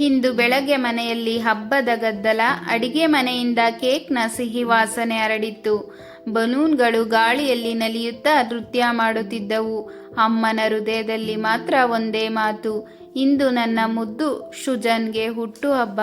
ಇಂದು ಬೆಳಗ್ಗೆ ಮನೆಯಲ್ಲಿ ಹಬ್ಬದ ಗದ್ದಲ, ಅಡಿಗೆ ಮನೆಯಿಂದ ಕೇಕ್ನ ಸಿಹಿ ವಾಸನೆ ಹರಡಿತ್ತು. ಬಲೂನ್ಗಳು ಗಾಳಿಯಲ್ಲಿ ನಲಿಯುತ್ತಾ ನೃತ್ಯ ಮಾಡುತ್ತಿದ್ದವು. ಅಮ್ಮನ ಹೃದಯದಲ್ಲಿ ಮಾತ್ರ ಒಂದೇ ಮಾತು, ಇಂದು ನನ್ನ ಮುದ್ದು ಶುಜನ್ಗೆ ಹುಟ್ಟುಹಬ್ಬ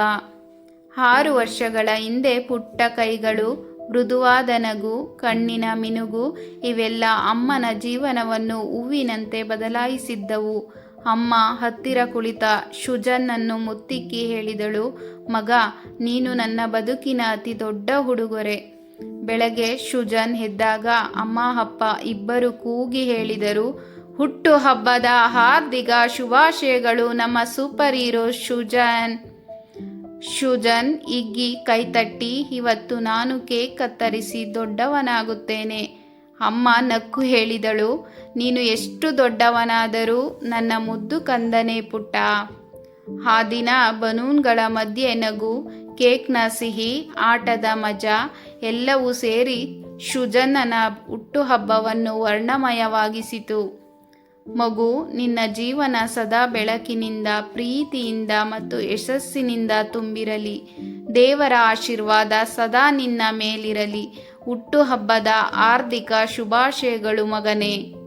ಆರು ವರ್ಷಗಳ ಹಿಂದೆ ಪುಟ್ಟ ಕೈಗಳು, ಮೃದುವಾದ ನಗು, ಕಣ್ಣಿನ ಮಿನುಗು, ಇವೆಲ್ಲ ಅಮ್ಮನ ಜೀವನವನ್ನು ಹೂವಿನಂತೆ ಬದಲಾಯಿಸಿದ್ದವು. ಅಮ್ಮ ಹತ್ತಿರ ಕುಳಿತ ಶುಜನ್ನನ್ನು ಮುತ್ತಿಕ್ಕಿ ಹೇಳಿದಳು, ಮಗ, ನೀನು ನನ್ನ ಬದುಕಿನ ಅತಿ ದೊಡ್ಡ ಉಡುಗೊರೆ ಬೆಳಗ್ಗೆ ಶುಜನ್ ಎದ್ದಾಗ ಅಮ್ಮ, ಅಪ್ಪ ಇಬ್ಬರು ಕೂಗಿ ಹೇಳಿದರು, ಹುಟ್ಟು ಹಬ್ಬದ ಹಾರ್ದಿಕ ಶುಭಾಶಯಗಳು ನಮ್ಮ ಸೂಪರ್ ಹೀರೋ ಶುಜನ್. ಶುಜನ್ ಇಗ್ಗಿ ಕೈತಟ್ಟಿ, ಇವತ್ತು ನಾನು ಕೇಕ್ ಕತ್ತರಿಸಿ ದೊಡ್ಡವನಾಗುತ್ತೇನೆ. ಅಮ್ಮ ನಕ್ಕು ಹೇಳಿದಳು, ನೀನು ಎಷ್ಟು ದೊಡ್ಡವನಾದರೂ ನನ್ನ ಮುದ್ದು ಕಂದನೆ ಪುಟ್ಟ. ಆ ದಿನ ಬನೂನ್ಗಳ ಮಧ್ಯೆ ನಗು, ಕೇಕ್ನ ಸಿಹಿ, ಆಟದ ಮಜಾ, ಎಲ್ಲವೂ ಸೇರಿ ಶುಜನ್ನನ ಹುಟ್ಟುಹಬ್ಬವನ್ನು ವರ್ಣಮಯವಾಗಿಸಿತು. ಮಗು, ನಿನ್ನ ಜೀವನ ಸದಾ ಬೆಳಕಿನಿಂದ, ಪ್ರೀತಿಯಿಂದ ಮತ್ತು ಯಶಸ್ಸಿನಿಂದ ತುಂಬಿರಲಿ. ದೇವರ ಆಶೀರ್ವಾದ ಸದಾ ನಿನ್ನ ಮೇಲಿರಲಿ. ಹುಟ್ಟುಹಬ್ಬದ ಆರ್ಥಿಕ ಶುಭಾಶಯಗಳು ಮಗನೇ.